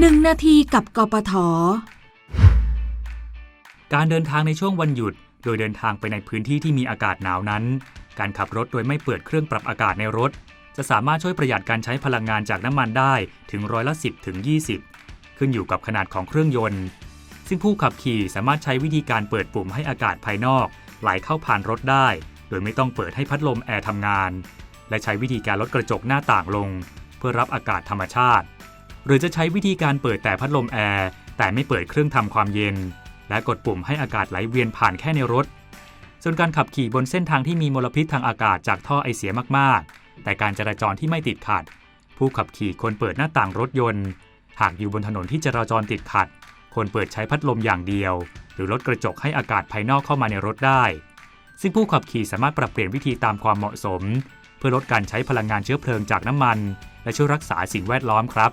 1นาทีกับกปท การเดินทางในช่วงวันหยุด โดยเดินทางไปในพื้นที่ที่มีอากาศหนาวนั้น การขับรถโดยไม่เปิดเครื่องปรับอากาศในรถ จะสามารถช่วยประหยัดการใช้พลังงานจากน้ำมันได้ถึงร้อยละ 10ถึง20 ขึ้นอยู่กับขนาดของเครื่องยนต์ ซึ่งผู้ขับขี่สามารถใช้วิธีการเปิดปุ่มให้อากาศภายนอก ไหลเข้าผ่านรถได้ โดยไม่ต้องเปิดให้พัดลมแอร์ทำงาน และใช้วิธีการลดกระจกหน้าต่างลง เพื่อรับอากาศธรรมชาติ หรือจะใช้วิธีการเปิดแต่พัดลมแอร์แต่ไม่เปิดเครื่องทำความเย็น และกดปุ่มให้อากาศไหลเวียนผ่านแค่ในรถ ส่วนการขับขี่บนเส้นทางที่มีมลพิษทางอากาศจากท่อไอเสียมากๆ แต่การจราจรที่ไม่ติดขัด ผู้ขับขี่ควรเปิดหน้าต่างรถยนต์ หากอยู่บนถนนที่จราจรติดขัดควรเปิดใช้พัดลมอย่างเดียว หรือลดกระจกให้อากาศภายนอกเข้ามาในรถได้ ซึ่งผู้ขับขี่สามารถปรับเปลี่ยนวิธีตามความเหมาะสม เพื่อลดการใช้พลังงานเชื้อเพลิงจากน้ำมัน และช่วยรักษาสิ่งแวดล้อมครับ